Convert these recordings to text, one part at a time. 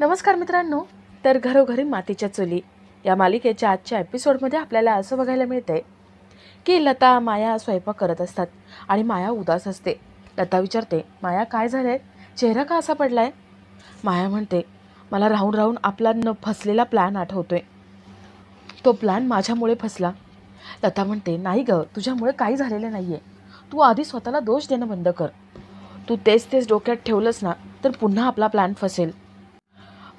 नमस्कार मित्रांनो तर घरोघरी मातीच्या चुली या मालिकेच्या आजच्या एपिसोडमध्ये आपल्याला असं बघायला मिळतंय की लता माया स्वयंपाक करत असतात आणि माया उदास असते. लता विचारते माया काय झालंय? चेहरा का असा पडलाय? माया म्हणते मला राहून राहून आपला न फसलेला प्लॅन आठवतोय. तो प्लॅन माझ्यामुळे फसला. लता म्हणते नाही ग तुझ्यामुळे काही झालेलं नाही आहे तू आधी स्वतःला दोष देणं बंद कर. तू तेच तेच डोक्यात ठेवलंस ना तर पुन्हा आपला प्लॅन फसेल.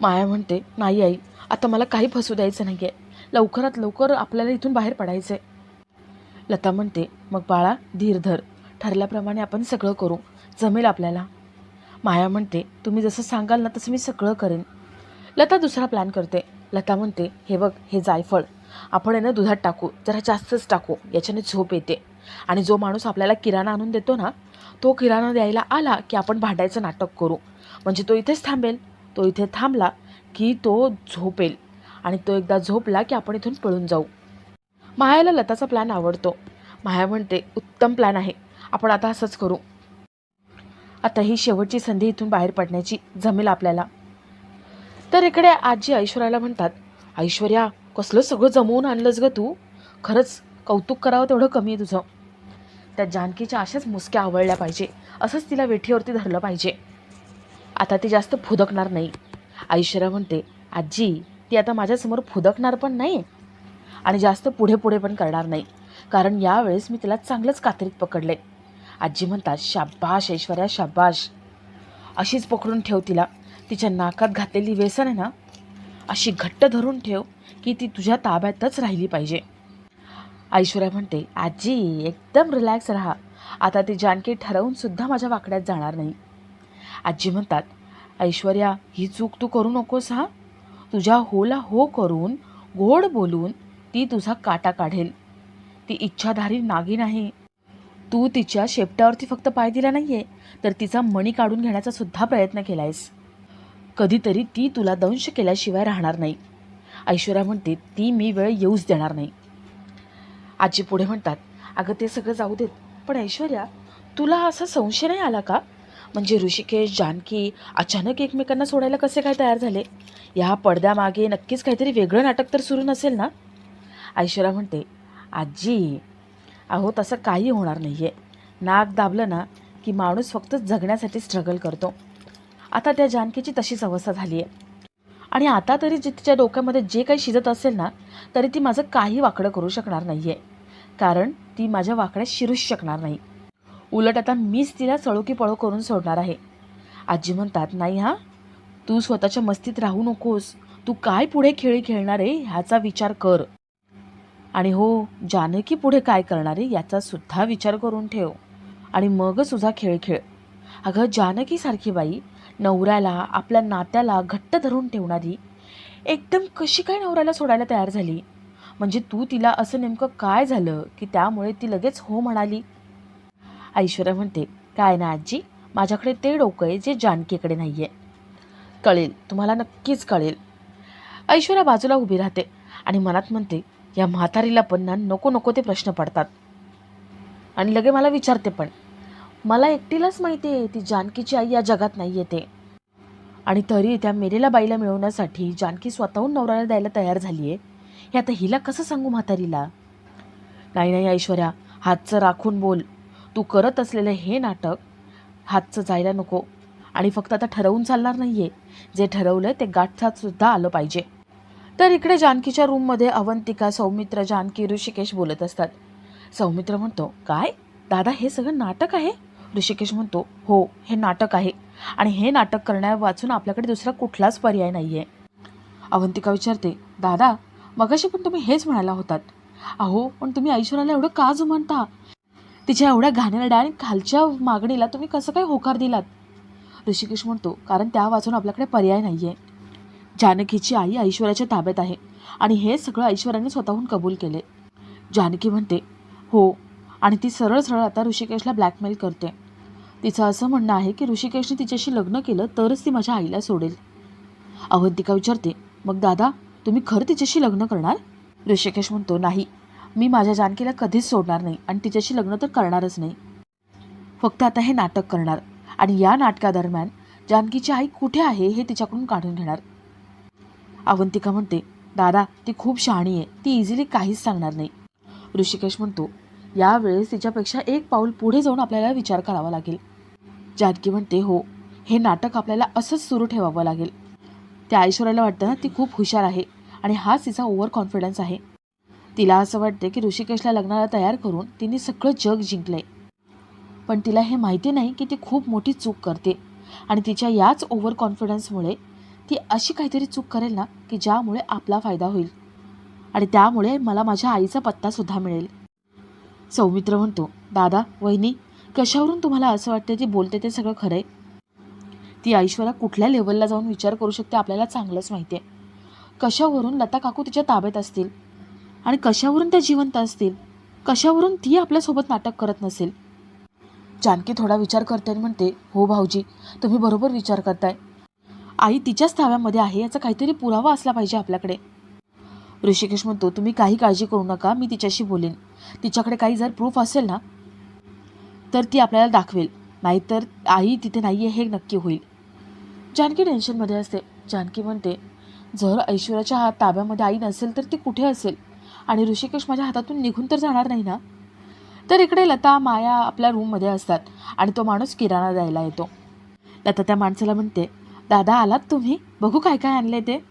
माया म्हणते नाही आई आता मला काही फसू द्यायचं नाही आहे लवकरात लवकर आपल्याला इथून बाहेर पडायचं आहे लता म्हणते मग बाळा धीर धर. ठरल्याप्रमाणे आपण सगळं करू. जमेल आपल्याला. माया म्हणते तुम्ही जसं सांगाल ना तसं मी सगळं करेन. लता दुसरा प्लॅन करते. लता म्हणते हे बघ हे जायफळ. आपण आहे ना दुधात टाकू. जरा जास्तच टाकू. याच्याने झोप येते. आणि जो माणूस आपल्याला किराणा आणून देतो ना तो किराणा द्यायला आला की आपण भांडायचं नाटक करू. म्हणजे तो इथेच थांबेल. तो इथे थांबला की तो झोपेल आणि तो एकदा झोपला की आपण इथून पळून जाऊ. मायाला लताचा प्लॅन आवडतो. माया म्हणते उत्तम प्लॅन आहे. आपण आता असंच करू. आता ही शेवटची संधी इथून बाहेर पडण्याची जमेल आपल्याला. तर इकडे आजी ऐश्वर्याला म्हणतात ऐश्वर्या कसलं सगळं जमवून आणलंस ग तू? खरंच कौतुक करावं तेवढं कमी आहे तुझं. त्या जानकीच्या अशाच मुसक्या आवडल्या पाहिजे. असंच तिला वेठीवरती धरलं पाहिजे. आता ती जास्त फुदकणार नाही. ऐश्वर्या म्हणते आजी ती आता माझ्यासमोर फुदकणार पण नाही आणि जास्त पुढे पुढे पण करणार नाही. कारण यावेळेस मी तिला चांगलंच कात्रीत पकडले. आजी म्हणतात शाबाश ऐश्वर्या शाबाश. अशीच पकडून ठेव तिला. तिच्या नाकात घातलेली व्यसन आहे ना अशी घट्ट धरून ठेव की ती तुझ्या ताब्यातच राहिली पाहिजे. ऐश्वर्या म्हणते आजी एकदम रिलॅक्स राहा. आता ती जानकी ठरवून सुद्धा माझ्या वाकड्यात जाणार नाही. आजी म्हणतात ऐश्वर्या ही चूक तू करू नकोस हा. तुझ्या होला हो करून गोड बोलून ती तुझा काटा काढेल. ती इच्छाधारी नागिन आहे तू तिच्या शेपटावरती फक्त पाय दिला नाही आहे तर तिचा मणी काढून घेण्याचा सुद्धा प्रयत्न केला आहेस कधीतरी ती तुला दंश केल्याशिवाय राहणार नाही. ऐश्वर्या म्हणते ती मी वेळ येऊच देणार नाही. आजी पुढे म्हणतात अगं ते सगळं जाऊ देत पण ऐश्वर्या तुला असा संशय नाही आला का? म्हणजे ऋषिकेश जानकी अचानक एकमेकांना सोडायला कसे काय तयार झाले? या पडद्यामागे नक्कीच काहीतरी वेगळं नाटक तर सुरू नसेल ना? ऐश्वर्या म्हणते आजी अहो तसं काही होणार नाही आहे नाक दाबलं ना की माणूस फक्त जगण्यासाठी स्ट्रगल करतो. आता त्या जानकीची तशीच अवस्था झाली आहे आणि आता तरी जे तिच्या डोक्यामध्ये जे काही शिजत असेल ना तरी ती माझं काही वाकडं करू शकणार नाही आहे कारण ती माझ्या वाकड्यात शिरूच शकणार नाही. उलट आता मीच तिला सळोकी पळो करून सोडणार आहे. आजी म्हणतात नाही हां तू स्वतःच्या मस्तीत राहू नकोस. तू काय पुढे खेळी खेळणार आहे ह्याचा विचार कर. आणि हो जानकी पुढे काय करणार आहे याचा सुद्धा विचार करून ठेव. आणि मगच तुझा खेळ खेळ. अगं जानकीसारखी बाई नवऱ्याला आपल्या नात्याला घट्ट धरून ठेवणारी एकदम कशी काय नवऱ्याला सोडायला तयार झाली? म्हणजे तू तिला असं नेमकं काय झालं की त्यामुळे ती लगेच हो म्हणाली? ऐश्वर्या म्हणते काय ना आजी? माझ्याकडे ते डोकं आहे जे जानकीकडे नाही आहे कळेल. तुम्हाला नक्कीच कळेल. ऐश्वर्या बाजूला उभी राहते आणि मनात म्हणते या म्हातारीला पण ना नको नको ते प्रश्न पडतात. आणि लगे मला विचारते पण मला एकटीलाच माहिती आहे ती जानकीची आई या जगात नाही येते आणि तरी त्या मेरेला बाईला मिळवण्यासाठी जानकी स्वतःहून नवऱ्याला द्यायला तयार झाली आहे हे आता हिला कसं सांगू म्हातारीला? नाही नाही ऐश्वर्या हातचं राखून बोल. तू करत असलेलं हे नाटक हातचं जायला नको. आणि फक्त आता ठरवून चालणार नाही आहे जे ठरवलं ते गाठतात सुद्धा आलं पाहिजे. तर इकडे जानकीच्या रूममध्ये अवंतिका सौमित्र जानकी ऋषिकेश बोलत असतात. सौमित्र म्हणतो काय? दादा हे सगळं नाटक आहे? ऋषिकेश म्हणतो हो हे नाटक आहे. आणि हे नाटक करण्या वाचून आपल्याकडे दुसरा कुठलाच पर्याय नाही आहे अवंतिका विचारते दादा मगाशी पण तुम्ही हेच म्हणायला होतात. अहो पण तुम्ही ऐश्वर्याला एवढं का जुमानता? तिच्या एवढ्या घाणेरड्या आणि खालच्या मागणीला तुम्ही कसं काय होकार दिलात? ऋषिकेश म्हणतो कारण त्या वाचून आपल्याकडे पर्याय नाही आहे जानकीची आई ऐश्वर्याच्या ताब्यात आहे आणि हे सगळं ऐश्वर्याने स्वतःहून कबूल केले. जानकी म्हणते हो आणि ती सरळ सरळ आता ऋषिकेशला ब्लॅकमेल करते. तिचं असं म्हणणं आहे की ऋषिकेशने तिच्याशी लग्न केलं तरच ती माझ्या आईला सोडेल. अवंतिका विचारते मग दादा तुम्ही खरं तिच्याशी लग्न करणार? ऋषिकेश म्हणतो नाही. मी माझ्या जानकीला कधीच सोडणार नाही आणि तिच्याशी लग्न तर करणारच नाही. फक्त आता हे नाटक करणार आणि या नाटकादरम्यान जानकीची आई कुठे आहे हे तिच्याकडून काढून घेणार. अवंतिका म्हणते दादा ती खूप शहाणी आहे. ती इझिली काहीच सांगणार नाही. ऋषिकेश म्हणतो यावेळेस तिच्यापेक्षा एक पाऊल पुढे जाऊन आपल्याला विचार करावा लागेल. जानकी म्हणते हो हे नाटक आपल्याला असंच सुरू ठेवावं लागेल. त्या ऐश्वर्याला वाटतं ना ती खूप हुशार आहे आणि हाच तिचा ओव्हर कॉन्फिडन्स आहे. तिला असं वाटते की ऋषिकेशला लग्नाला तयार करून तिने सगळं जग जिंकलंय. पण तिला हे माहिती नाही की ती खूप मोठी चूक करते. आणि तिच्या याच ओव्हर कॉन्फिडन्समुळे ती अशी काहीतरी चूक करेल ना की ज्यामुळे आपला फायदा होईल. आणि त्यामुळे मला माझ्या आईचा पत्तासुद्धा मिळेल. सौमित्र म्हणतो दादा वहिनी कशावरून तुम्हाला असं वाटते ती बोलते ते सगळं खरं आहे ती ऐश्वर्या कुठल्या लेवलला जाऊन विचार करू शकते आपल्याला चांगलंच माहिती आहे कशावरून लता काकू तिच्या ताब्यात असतील? आणि कशावरून त्या जिवंत असतील? कशावरून ती आपल्यासोबत नाटक करत नसेल? जानकी थोडा विचार करते आणि म्हणते हो भाऊजी तुम्ही बरोबर विचार करताय. आई तिच्याच ताब्यामध्ये आहे याचा काहीतरी पुरावा असला पाहिजे आपल्याकडे. ऋषिकेश म्हणतो तुम्ही काही काळजी करू नका मी तिच्याशी बोलेन. तिच्याकडे काही जर प्रूफ असेल ना तर ती आपल्याला दाखवेल. नाहीतर आई तिथे नाही आहे हे नक्की होईल. जानकी टेन्शनमध्ये असते. जानकी म्हणते जर ऐश्वर्याच्या हात ताब्यामध्ये आई नसेल तर ती कुठे असेल? आणि ऋषिकेश माझ्या हातातून निघून तर जाणार नाही ना? तर इकडे लता माया आपल्या रूममध्ये असतात आणि तो माणूस किराणा द्यायला येतो. लता त्या माणसाला म्हणते दादा आलात तुम्ही? बघू काय काय आणले ते.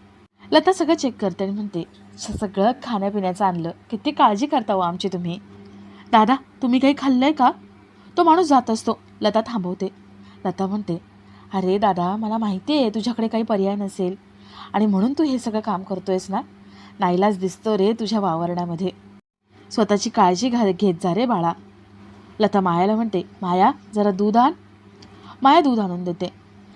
लता सगळं चेक करते आणि म्हणते "स- सगळं खाण्यापिण्याचं आणलं. किती काळजी करता हो आमची तुम्ही. दादा तुम्ही काही खाल्लंय का? तो माणूस जात असतो. लता थांबवते. लता म्हणते अरे दादा मला माहिती आहे तुझ्याकडे काही पर्याय नसेल आणि म्हणून तू हे सगळं काम करतोयस ना? नाईलाज दिसतो रे तुझ्या वावरण्यामध्ये. स्वतःची काळजी घा घेत जा रे बाळा. लता मायाला म्हणते माया जरा दूध आण. माया दूध आणून देते.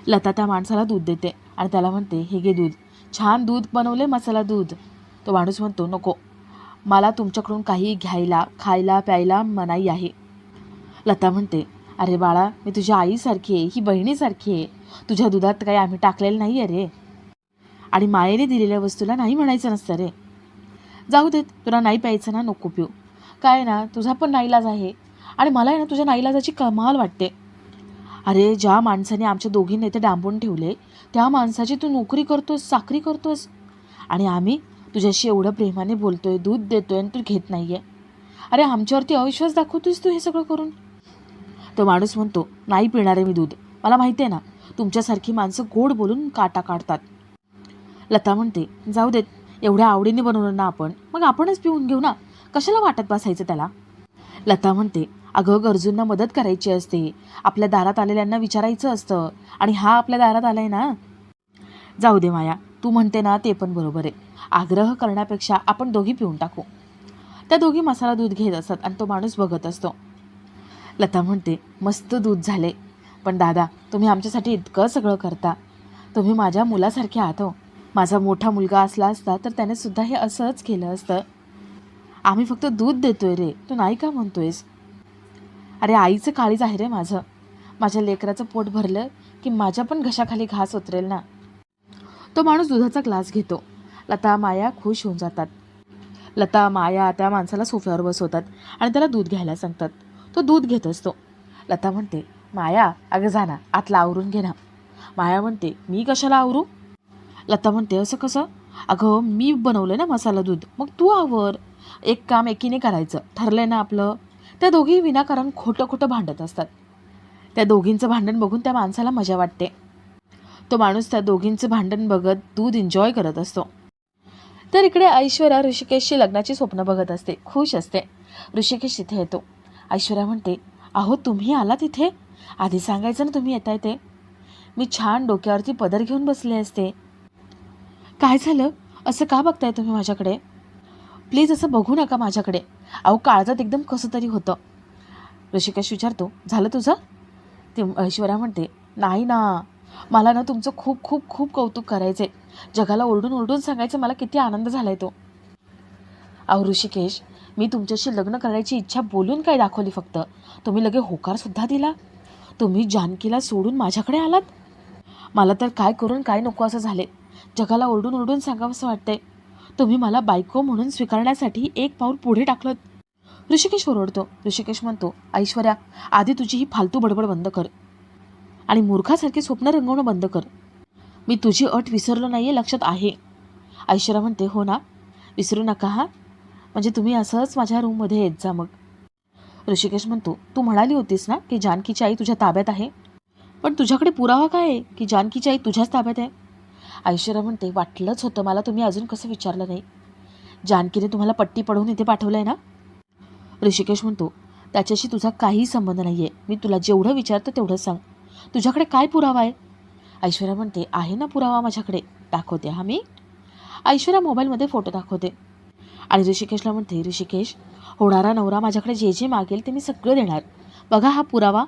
लता त्या माणसाला दूध देते आणि त्याला म्हणते हे घे दूध. छान दूध बनवले मसाला दूध. तो माणूस म्हणतो नको. मला तुमच्याकडून काही घ्यायला खायला प्यायला मनाई आहे. लता म्हणते अरे बाळा मी तुझ्या आईसारखी आहे ही बहिणीसारखी आहे. तुझ्या दुधात काही आम्ही टाकलेलं नाही आहे रे. आणि मायेने दिलेल्या वस्तूला नाही म्हणायचं नसतं रे. जाऊ देत तुला नाही प्यायचं ना नको पिऊ. काय ना तुझा पण नाईलाज आहे. आणि मला आहे ना तुझ्या नाईलाजाची कमाल वाटते. अरे ज्या माणसाने आमच्या दोघींना इथे डांबून ठेवले त्या माणसाची तू नोकरी करतोस चाकरी करतोस. आणि आम्ही तुझ्याशी एवढं प्रेमाने बोलतोय दूध देतोय आणि तू घेत नाही आहे अरे आमच्यावरती अविश्वास दाखवतोयस तू हे सगळं करून? तो माणूस म्हणतो नाही पिणार आहे मी दूध. मला माहिती आहे ना तुमच्यासारखी माणसं गोड बोलून काटा काढतात. लता म्हणते जाऊ देत एवढ्या आवडीने बनवलं ना आपण मग आपणच पिऊन घेऊ ना. कशाला वाटत बसायचं त्याला? लता म्हणते अगं गरजूंना मदत करायची असते. आपल्या दारात आलेल्यांना विचारायचं असतं आणि हा आपल्या दारात आलाय ना. जाऊ दे माया तू म्हणते ना ते पण बरोबर आहे. आग्रह करण्यापेक्षा आपण दोघी पिऊन टाकू. त्या दोघी मसाला दूध घेत असतात आणि तो माणूस बघत असतो. लता म्हणते मस्त दूध झाले. पण दादा तुम्ही आमच्यासाठी इतकं सगळं करता. तुम्ही माझ्या मुलासारखे आहात हो. माझा मोठा मुलगा असला असता तर त्याने सुद्धा हे असंच केलं असतं. आम्ही फक्त दूध देतोय रे तू नाही का म्हणतोयस? अरे आईचं काळीच आहे रे माझं. माझ्या लेकराचं पोट भरलं की माझ्या पण घशाखाली घास उतरेल ना. तो माणूस दुधाचा ग्लास घेतो. लता माया खुश होऊन जातात. लता माया त्या माणसाला सोफ्यावर बसवतात आणि त्याला दूध घ्यायला सांगतात. तो दूध घेत असतो. लता म्हणते माया अगं जा ना आतला आवरून घे ना. माया म्हणते मी कशाला आवरू? लता म्हणते असं कसं? अगं मी बनवलं ना मसाला दूध. मग तू आवर. एक काम एकीने करायचं. ठरलंय ना आपलं? त्या दोघी विनाकारण खोटं खोटं भांडत असतात. त्या दोघींचं भांडण बघून त्या माणसाला मजा वाटते. तो माणूस त्या दोघींचं भांडण बघत दूध एन्जॉय करत असतो. तर इकडे ऐश्वर्या ऋषिकेशची लग्नाची स्वप्न बघत असते. खुश असते. ऋषिकेश तिथे येतो. ऐश्वर्या म्हणते अहो तुम्ही आला तिथे आधी सांगायचं ना तुम्ही येताय ते. मी छान डोक्यावरती पदर घेऊन बसले असते. काय झालं? असं का बघताय तुम्ही माझ्याकडे? प्लीज असं बघू नका माझ्याकडे. अहो काळजात एकदम कसं तरी होतं. ऋषिकेश विचारतो झालं तुझं? ते ऐश्वर्या म्हणते नाही ना. मला ना तुमचं खूप खूप खूप कौतुक करायचं आहे जगाला ओरडून ओरडून सांगायचं मला किती आनंद झाला आहे तो. अहो ऋषिकेश मी तुमच्याशी लग्न करायची इच्छा बोलून काय दाखवली फक्त? तुम्ही लगे होकारसुद्धा दिला? तुम्ही जानकीला सोडून माझ्याकडे आलात? मला तर काय करून काय नको असं झाले जगाला ओरडून ओरडून सांगावंसं वाटतंय. तुम्ही मला बायको म्हणून स्वीकारण्यासाठी एक पाऊल पुढे टाकलं ऋषिकेश ओरडतो. ऋषिकेश म्हणतो ऐश्वर्या आधी तुझी ही फालतू बडबड बंद कर. आणि मूर्खासारखी स्वप्न रंगवणं बंद कर. मी तुझी अट विसरलो नाही आहे लक्षात आहे. ऐश्वर्या म्हणते हो ना? विसरू नका हा? म्हणजे तुम्ही असंच माझ्या रूममध्ये येत जा मग. ऋषिकेश म्हणतो तू म्हणाली होतीस ना की जानकीची आई तुझ्या ताब्यात आहे? पण तुझ्याकडे पुरावा काय आहे की जानकीची आई तुझ्याच ताब्यात आहे? ऐश्वर्या म्हणते वाटलंच होतं मला तुम्ही अजून कसं विचारलं नाही? जानकीने तुम्हाला पट्टी पडवून इथे पाठवलं आहे ना? ऋषिकेश म्हणतो त्याच्याशी तुझा काही संबंध नाही आहे मी तुला जेवढं विचारतं तेवढं सांग. तुझ्याकडे काय पुरावा आहे? ऐश्वर्या म्हणते आहे ना पुरावा माझ्याकडे. दाखवते हा मी. ऐश्वर्या मोबाईलमध्ये फोटो दाखवते. आणि ऋषिकेशला म्हणते ऋषिकेश होणारा नवरा माझ्याकडे जे जे मागेल ते मी सगळं देणार. बघा हा पुरावा.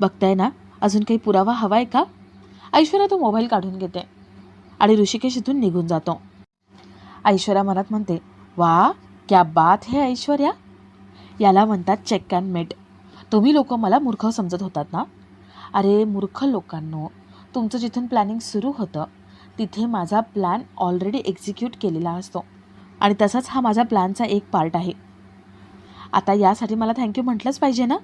बघताय ना? अजून काही पुरावा हवा आहे का? ऐश्वर्या तो मोबाईल काढून घेते. आणि ऋषिकेश इथून निघून जातो. ऐश्वर्या मनात म्हणते वा क्या बात हे ऐश्वर्या. याला म्हणतात चेक अँड मेट तुम्ही लोक मला मूर्ख समजत होतात ना? अरे मूर्ख लोकांनो तुमचं जिथून प्लॅनिंग सुरू होतं तिथे माझा प्लॅन ऑलरेडी एक्झिक्यूट केलेला असतो. आणि तसाच हा माझा प्लॅनचा एक पार्ट आहे. आता यासाठी मला थँक्यू म्हटलंच पाहिजे ना?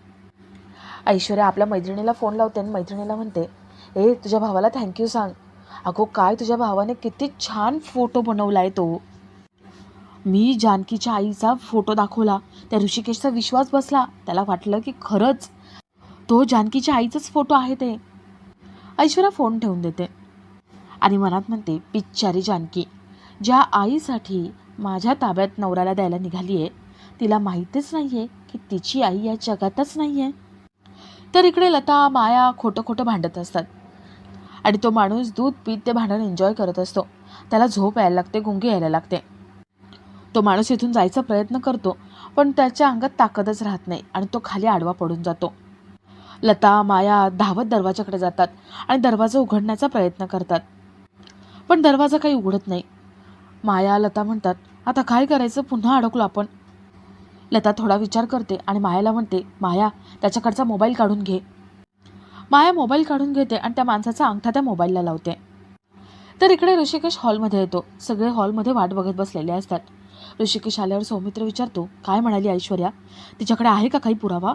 ऐश्वर्या आपल्या मैत्रिणीला फोन लावते आणि मैत्रिणीला म्हणते ए तुझ्या भावाला थँक्यू सांग. अगो काय तुझ्या भावाने किती छान फोटो बनवला आहे तो. मी जानकीच्या आईचा फोटो दाखवला त्या ऋषिकेशचा विश्वास बसला त्याला वाटलं की खरंच तो जानकीच्या आईचाच फोटो आहे ते. ऐश्वर्या फोन ठेवून देते. आणि मनात म्हणते पिच्चारी जानकी ज्या आईसाठी माझ्या ताब्यात नवऱ्याला द्यायला निघाली आहे तिला माहितीच नाही आहे की तिची आई या जगातच नाही आहे तर इकडे लता माया खोटं खोटं भांडत असतात. आणि तो माणूस दूध पीत ते भांडण एन्जॉय करत असतो. त्याला झोप यायला लागते गुंगी यायला लागते. तो माणूस इथून जायचा प्रयत्न करतो पण त्याच्या अंगात ताकदच राहत नाही आणि तो खाली आडवा पडून जातो. लता माया धावत दरवाजाकडे जातात आणि दरवाजा उघडण्याचा प्रयत्न करतात. पण दरवाजा काही उघडत नाही. माया लता म्हणतात आता काय करायचं? पुन्हा अडकलो आपण. लता थोडा विचार करते आणि मायाला म्हणते माया त्याच्याकडचा मोबाईल काढून घे. माया मोबाईल काढून घेते आणि त्या माणसाचा अंगठा त्या मोबाईलला लावते. तर इकडे ऋषिकेश हॉलमध्ये येतो. सगळे हॉलमध्ये वाट बघत बसलेले असतात. ऋषिकेश आल्यावर सौमित्र विचारतो काय म्हणाली ऐश्वर्या? तिच्याकडे आहे का काही पुरावा?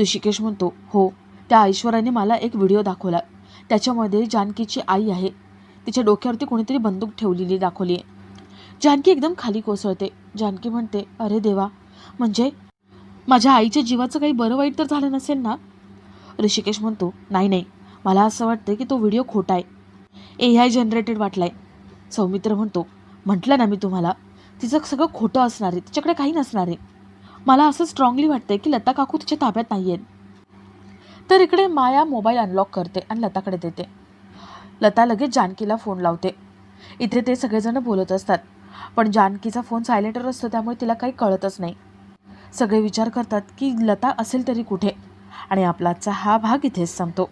ऋषिकेश म्हणतो हो त्या ऐश्वर्याने मला एक व्हिडिओ दाखवला. त्याच्यामध्ये जानकीची आई आहे. तिच्या डोक्यावरती कोणीतरी बंदूक ठेवलेली दाखवली आहे जानकी एकदम खाली कोसळते. जानकी म्हणते अरे देवा म्हणजे? माझ्या आईच्या जीवाचं काही बरं वाईट तर झालं नसेल ना? ऋषिकेश म्हणतो नाही नाही मला असं वाटतं की तो व्हिडिओ खोटा आहे. ए आय जनरेटेड वाटलाय. सौमित्र म्हणतो म्हटलं ना मी तुम्हाला तिचं सगळं खोटं असणार आहे तिच्याकडे काही नसणार आहे. मला असं स्ट्रॉंगली वाटतंय की लता काकू तिच्या ताब्यात नाही आहेत. तर इकडे माया मोबाईल अनलॉक करते आणि लताकडे देते. लता लगेच जानकीला फोन लावते. इथे ते सगळेजण बोलत असतात पण जानकीचा फोन सायलेंटवर असतो त्यामुळे तिला काही कळतच नाही. सगळे विचार करतात की लता असेल तरी कुठे? आणि आपला आजचा हा भाग इथेच संपतो.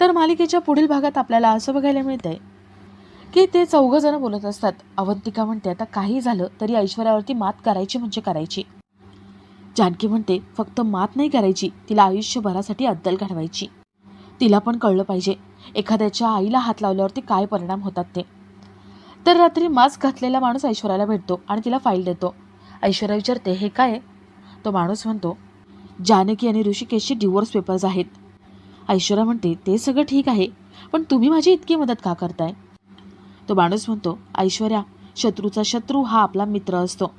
तर मालिकेच्या पुढील भागात आपल्याला असं बघायला मिळतंय की ते चौघंजणं बोलत असतात. अवंतिका म्हणते आता काही झालं तरी ऐश्वर्यावरती मात करायची म्हणजे करायची. जानकी म्हणते फक्त मात नाही करायची तिला आयुष्यभरासाठी अद्दल घडवायची. तिला पण कळलं पाहिजे एखाद्याच्या आईला हात लावल्यावरती काय परिणाम होतात ते. तर रात्री मास्क घातलेला माणूस ऐश्वर्याला भेटतो आणि तिला फाईल देतो. ऐश्वर्या विचारते हे काय तो माणूस म्हणतो जानकी आणि ऋषिकेशची डिवोर्स पेपर्स आहेत. ऐश्वर्या म्हणते ते सगळं ठीक आहे पण तुम्ही माझी इतकी मदत का करताय? तो माणूस म्हणतो ऐश्वर्या शत्रूचा शत्रू हा आपला मित्र असतो.